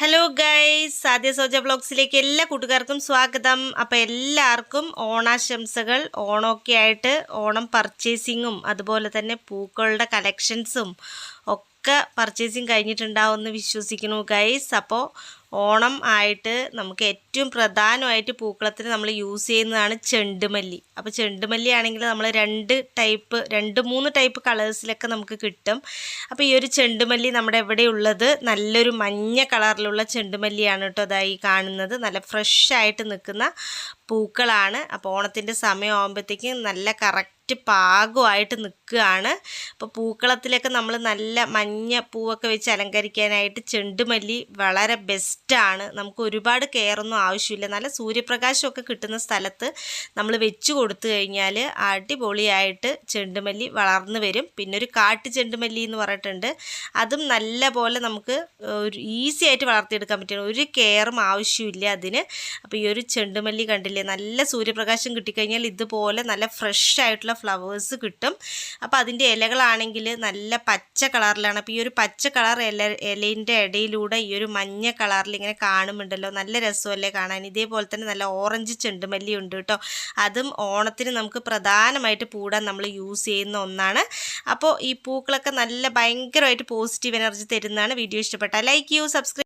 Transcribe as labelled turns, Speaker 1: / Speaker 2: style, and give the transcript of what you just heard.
Speaker 1: Hello guys സാധ്യ സോജ ബ്ലോഗ്സിലേക്ക് എല്ലാ കൂട്ടുകാർക്കും സ്വാഗതം. അപ്പോൾ എല്ലാവർക്കും ഓണാശംസകൾ. ഓണമൊക്കെ ആയിട്ട് ഓണം പർച്ചേസിങ്ങും അതുപോലെ തന്നെ പൂക്കളുടെ കളക്ഷൻസും ഒക്കെ പർച്ചേസിങ് കഴിഞ്ഞിട്ടുണ്ടാവുമെന്ന് വിശ്വസിക്കുന്നു ഗൈസ് അപ്പോൾ ഓണം ആയിട്ട് നമുക്ക് ഏറ്റവും പ്രധാനമായിട്ട് പൂക്കളത്തിന് നമ്മൾ യൂസ് ചെയ്യുന്നതാണ് ചെണ്ടുമല്ലി. അപ്പോൾ ചെണ്ടുമല്ലി ആണെങ്കിൽ നമ്മൾ രണ്ട് ടൈപ്പ് രണ്ട് മൂന്ന് ടൈപ്പ് കളേഴ്സിലൊക്കെ നമുക്ക് കിട്ടും. അപ്പോൾ ഈ ഒരു ചെണ്ടുമല്ലി നമ്മുടെ എവിടെ ഉള്ളത് നല്ലൊരു മഞ്ഞ കളറിലുള്ള ചെണ്ടുമല്ലിയാണ് കേട്ടോ അതായി കാണുന്നത്. നല്ല ഫ്രഷ് ആയിട്ട് നിൽക്കുന്ന പൂക്കളാണ്. അപ്പോൾ ഓണത്തിന്റെ സമയമാകുമ്പോഴത്തേക്കും നല്ല കറക്റ്റ് പാകമായിട്ട് നിൽക്കുകയാണ്. അപ്പോൾ പൂക്കളത്തിലൊക്കെ നമ്മൾ നല്ല മഞ്ഞ പൂവൊക്കെ വെച്ച് അലങ്കരിക്കാനായിട്ട് ചെണ്ടുമല്ലി വളരെ ബെസ്റ്റാണ് നമുക്ക് ഒരുപാട് കെയറൊന്നും ആവശ്യമില്ല. നല്ല സൂര്യപ്രകാശമൊക്കെ കിട്ടുന്ന സ്ഥലത്ത് നമ്മൾ വെച്ച് കൊടുത്തു കഴിഞ്ഞാൽ അടിപൊളിയായിട്ട് ചെണ്ടുമല്ലി വളർന്നു വരും. പിന്നെ ഒരു കാട്ട് ചെണ്ടുമല്ലി എന്ന് പറഞ്ഞിട്ടുണ്ട്. അതും നല്ല പോലെ നമുക്ക് ഒരു ഈസി ആയിട്ട് വളർത്തിയെടുക്കാൻ പറ്റും. ഒരു കെയറും ആവശ്യമില്ല അതിന്. അപ്പോൾ ഈ ഒരു ചെണ്ടുമല്ലി കണ്ടില്ലേ? നല്ല സൂര്യപ്രകാശം കിട്ടിക്കഴിഞ്ഞാൽ ഇതുപോലെ നല്ല ഫ്രഷ് ആയിട്ടുള്ള ഫ്ലവേഴ്സ് കിട്ടും. അപ്പോൾ അതിന്റെ ഇലകളാണെങ്കിൽ നല്ല പച്ച കളറിലാണ്. അപ്പോൾ ഈ ഒരു പച്ച കളർ ഇല ഇലയിന്റെ ഇടയിലൂടെ ഈ ഒരു മഞ്ഞ കളറിൽ ഇങ്ങനെ കാണുമുണ്ടല്ലോ നല്ല രസമല്ലേ കാണാൻ. ഇതേപോലെ തന്നെ നല്ല ഓറഞ്ച് ചെണ്ടുമല്ലി ഉണ്ട് കേട്ടോ. അതും ഓണത്തിന് നമുക്ക് പ്രധാനമായിട്ട് പൂടാൻ നമ്മൾ യൂസ് ചെയ്യുന്ന ഒന്നാണ്. അപ്പോൾ ഈ പൂക്കളൊക്കെ നല്ല ഭയങ്കരമായിട്ട് പോസിറ്റീവ് എനർജി തരുന്നതാണ് വീഡിയോ ഇഷ്ടപ്പെട്ടാൽ ലൈക്ക് ചെയ്യൂ സബ്സ്ക്രൈബ്